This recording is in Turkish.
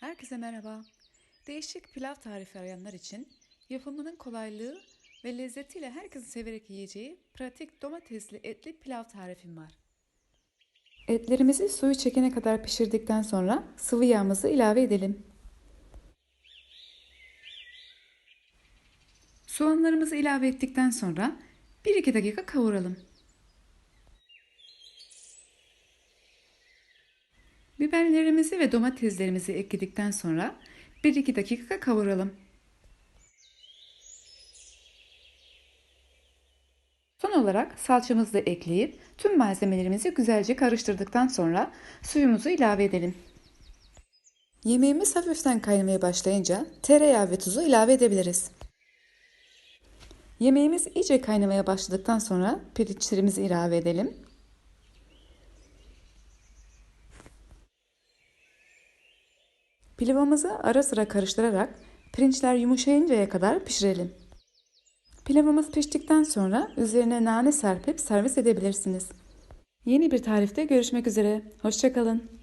Herkese merhaba. Değişik pilav tarifi arayanlar için yapımının kolaylığı ve lezzetiyle herkesin severek yiyeceği pratik domatesli etli pilav tarifim var. Etlerimizi suyu çekene kadar pişirdikten sonra sıvı yağımızı ilave edelim. Soğanlarımızı ilave ettikten sonra 1-2 dakika kavuralım. Biberlerimizi ve domateslerimizi ekledikten sonra 1-2 dakika kavuralım. Son olarak salçamızı da ekleyip tüm malzemelerimizi güzelce karıştırdıktan sonra suyumuzu ilave edelim. Yemeğimiz hafiften kaynamaya başlayınca tereyağı ve tuzu ilave edebiliriz. Yemeğimiz iyice kaynamaya başladıktan sonra pirinçlerimizi ilave edelim. Pilavımızı ara sıra karıştırarak pirinçler yumuşayıncaya kadar pişirelim. Pilavımız piştikten sonra üzerine nane serpip servis edebilirsiniz. Yeni bir tarifte görüşmek üzere. Hoşçakalın.